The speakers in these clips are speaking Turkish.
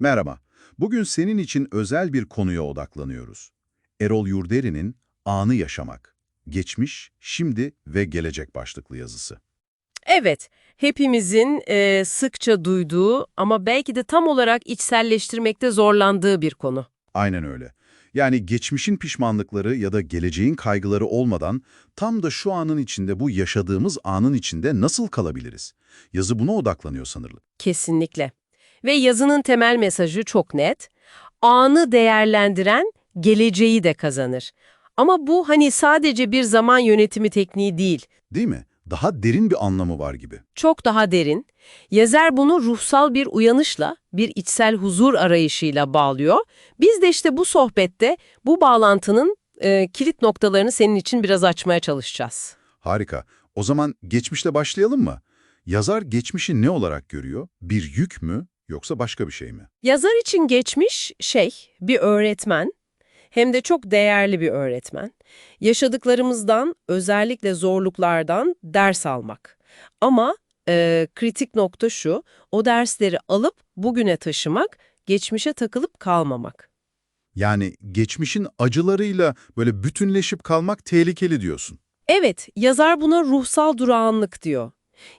Merhaba. Bugün senin için özel bir konuya odaklanıyoruz. Erol Yurderi'nin Anı Yaşamak. Geçmiş, Şimdi ve Gelecek başlıklı yazısı. Evet, hepimizin e, sıkça duyduğu ama belki de tam olarak içselleştirmekte zorlandığı bir konu. Aynen öyle. Yani geçmişin pişmanlıkları ya da geleceğin kaygıları olmadan tam da şu anın içinde bu yaşadığımız anın içinde nasıl kalabiliriz? Yazı buna odaklanıyor sanırım. Kesinlikle. Ve yazının temel mesajı çok net. Anı değerlendiren geleceği de kazanır. Ama bu hani sadece bir zaman yönetimi tekniği değil. Değil mi? Daha derin bir anlamı var gibi. Çok daha derin. Yazar bunu ruhsal bir uyanışla, bir içsel huzur arayışıyla bağlıyor. Biz de işte bu sohbette bu bağlantının e, kilit noktalarını senin için biraz açmaya çalışacağız. Harika. O zaman geçmişle başlayalım mı? Yazar geçmişi ne olarak görüyor? Bir yük mü yoksa başka bir şey mi? Yazar için geçmiş şey, bir öğretmen, hem de çok değerli bir öğretmen. Yaşadıklarımızdan, özellikle zorluklardan ders almak. Ama e, kritik nokta şu, o dersleri alıp bugüne taşımak, geçmişe takılıp kalmamak. Yani geçmişin acılarıyla böyle bütünleşip kalmak tehlikeli diyorsun. Evet, yazar buna ruhsal durağanlık diyor.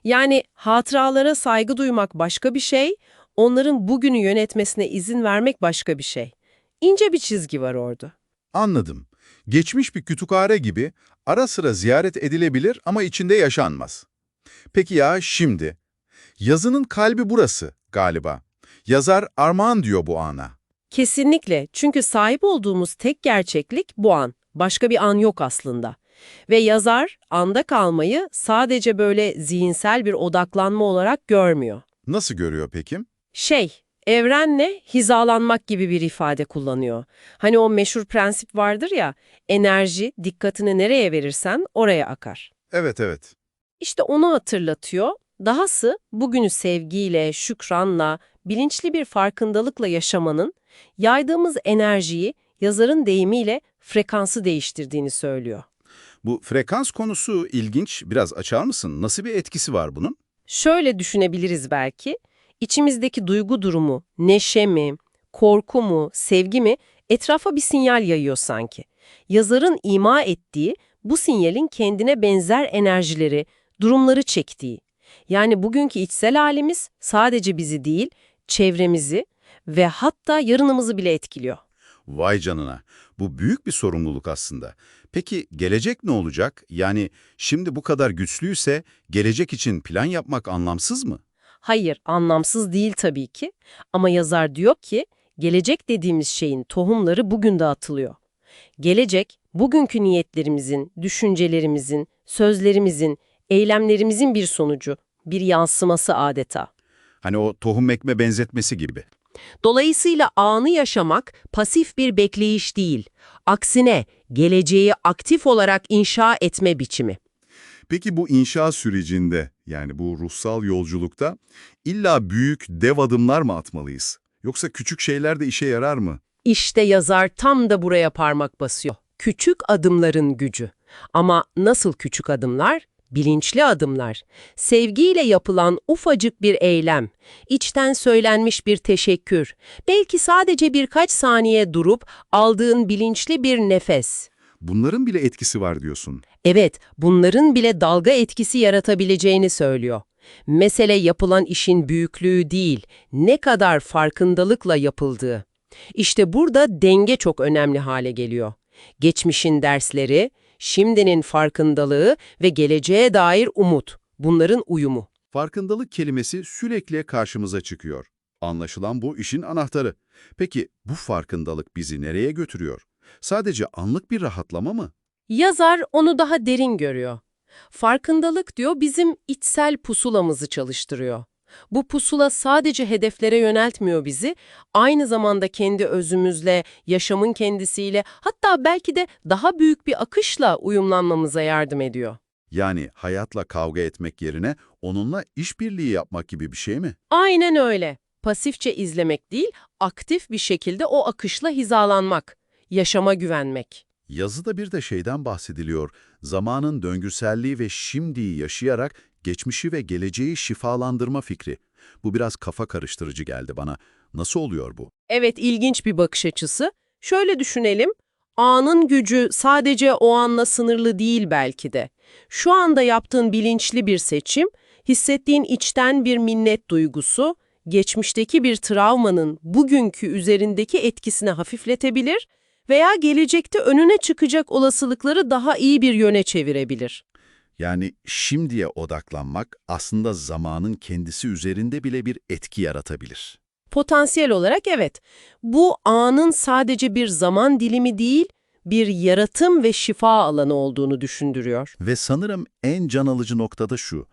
Yani hatıralara saygı duymak başka bir şey, onların bugünü yönetmesine izin vermek başka bir şey. İnce bir çizgi var orada. Anladım. Geçmiş bir kütüphane gibi ara sıra ziyaret edilebilir ama içinde yaşanmaz. Peki ya şimdi? Yazının kalbi burası galiba. Yazar armağan diyor bu ana. Kesinlikle. Çünkü sahip olduğumuz tek gerçeklik bu an. Başka bir an yok aslında. Ve yazar anda kalmayı sadece böyle zihinsel bir odaklanma olarak görmüyor. Nasıl görüyor peki? Şey, evrenle hizalanmak gibi bir ifade kullanıyor. Hani o meşhur prensip vardır ya, enerji dikkatini nereye verirsen oraya akar. Evet evet. İşte onu hatırlatıyor. Dahası bugünü sevgiyle, şükranla, bilinçli bir farkındalıkla yaşamanın, yaydığımız enerjiyi yazarın deyimiyle frekansı değiştirdiğini söylüyor. Bu frekans konusu ilginç. Biraz açar mısın? Nasıl bir etkisi var bunun? Şöyle düşünebiliriz belki, içimizdeki duygu durumu, neşe mi, korku mu, sevgi mi etrafa bir sinyal yayıyor sanki. Yazarın ima ettiği bu sinyalin kendine benzer enerjileri, durumları çektiği. Yani bugünkü içsel halimiz sadece bizi değil, çevremizi ve hatta yarınımızı bile etkiliyor. Vay canına. Bu büyük bir sorumluluk aslında. Peki gelecek ne olacak? Yani şimdi bu kadar güçlüyse gelecek için plan yapmak anlamsız mı? Hayır, anlamsız değil tabii ki. Ama yazar diyor ki, gelecek dediğimiz şeyin tohumları bugün de atılıyor. Gelecek, bugünkü niyetlerimizin, düşüncelerimizin, sözlerimizin, eylemlerimizin bir sonucu, bir yansıması adeta. Hani o tohum ekme benzetmesi gibi. Dolayısıyla anı yaşamak pasif bir bekleyiş değil. Aksine geleceği aktif olarak inşa etme biçimi. Peki bu inşa sürecinde yani bu ruhsal yolculukta illa büyük dev adımlar mı atmalıyız? Yoksa küçük şeyler de işe yarar mı? İşte yazar tam da buraya parmak basıyor. Küçük adımların gücü. Ama nasıl küçük adımlar? Bilinçli adımlar. Sevgiyle yapılan ufacık bir eylem, içten söylenmiş bir teşekkür, belki sadece birkaç saniye durup aldığın bilinçli bir nefes. Bunların bile etkisi var diyorsun. Evet, bunların bile dalga etkisi yaratabileceğini söylüyor. Mesele yapılan işin büyüklüğü değil, ne kadar farkındalıkla yapıldığı. İşte burada denge çok önemli hale geliyor. Geçmişin dersleri, şimdinin farkındalığı ve geleceğe dair umut. Bunların uyumu. Farkındalık kelimesi sürekli karşımıza çıkıyor. Anlaşılan bu işin anahtarı. Peki bu farkındalık bizi nereye götürüyor? Sadece anlık bir rahatlama mı? Yazar onu daha derin görüyor. Farkındalık diyor bizim içsel pusulamızı çalıştırıyor. Bu pusula sadece hedeflere yöneltmiyor bizi, aynı zamanda kendi özümüzle, yaşamın kendisiyle, hatta belki de daha büyük bir akışla uyumlanmamıza yardım ediyor. Yani hayatla kavga etmek yerine onunla işbirliği yapmak gibi bir şey mi? Aynen öyle. Pasifçe izlemek değil, aktif bir şekilde o akışla hizalanmak, yaşama güvenmek. Yazıda bir de şeyden bahsediliyor. Zamanın döngüselliği ve şimdiyi yaşayarak geçmişi ve geleceği şifalandırma fikri. Bu biraz kafa karıştırıcı geldi bana. Nasıl oluyor bu? Evet, ilginç bir bakış açısı. Şöyle düşünelim, anın gücü sadece o anla sınırlı değil belki de. Şu anda yaptığın bilinçli bir seçim, hissettiğin içten bir minnet duygusu, geçmişteki bir travmanın bugünkü üzerindeki etkisini hafifletebilir veya gelecekte önüne çıkacak olasılıkları daha iyi bir yöne çevirebilir. Yani şimdiye odaklanmak aslında zamanın kendisi üzerinde bile bir etki yaratabilir. Potansiyel olarak evet, bu anın sadece bir zaman dilimi değil, bir yaratım ve şifa alanı olduğunu düşündürüyor. Ve sanırım en can alıcı noktada şu,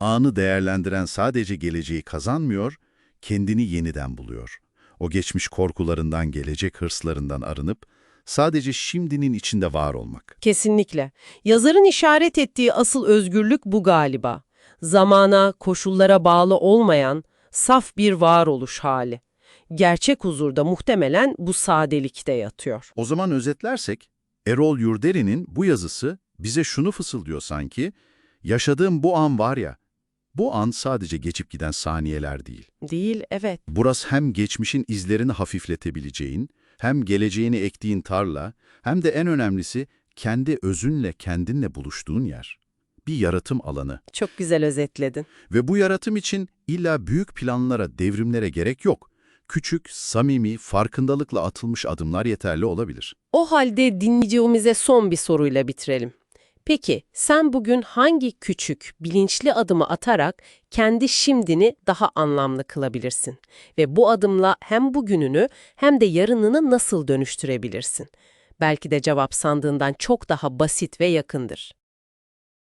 anı değerlendiren sadece geleceği kazanmıyor, kendini yeniden buluyor. O geçmiş korkularından, gelecek hırslarından arınıp, sadece şimdinin içinde var olmak. Kesinlikle. Yazarın işaret ettiği asıl özgürlük bu galiba. Zamana, koşullara bağlı olmayan, saf bir varoluş hali. Gerçek huzurda muhtemelen bu sadelikte yatıyor. O zaman özetlersek, Erol Yurderi'nin bu yazısı bize şunu fısıldıyor sanki, yaşadığım bu an var ya, bu an sadece geçip giden saniyeler değil. Değil, evet. Burası hem geçmişin izlerini hafifletebileceğin, hem geleceğini ektiğin tarla, hem de en önemlisi kendi özünle kendinle buluştuğun yer. Bir yaratım alanı. Çok güzel özetledin. Ve bu yaratım için illa büyük planlara, devrimlere gerek yok. Küçük, samimi, farkındalıkla atılmış adımlar yeterli olabilir. O halde dinleyiciğimize son bir soruyla bitirelim. Peki sen bugün hangi küçük, bilinçli adımı atarak kendi şimdini daha anlamlı kılabilirsin? Ve bu adımla hem bugününü hem de yarınını nasıl dönüştürebilirsin? Belki de cevap sandığından çok daha basit ve yakındır.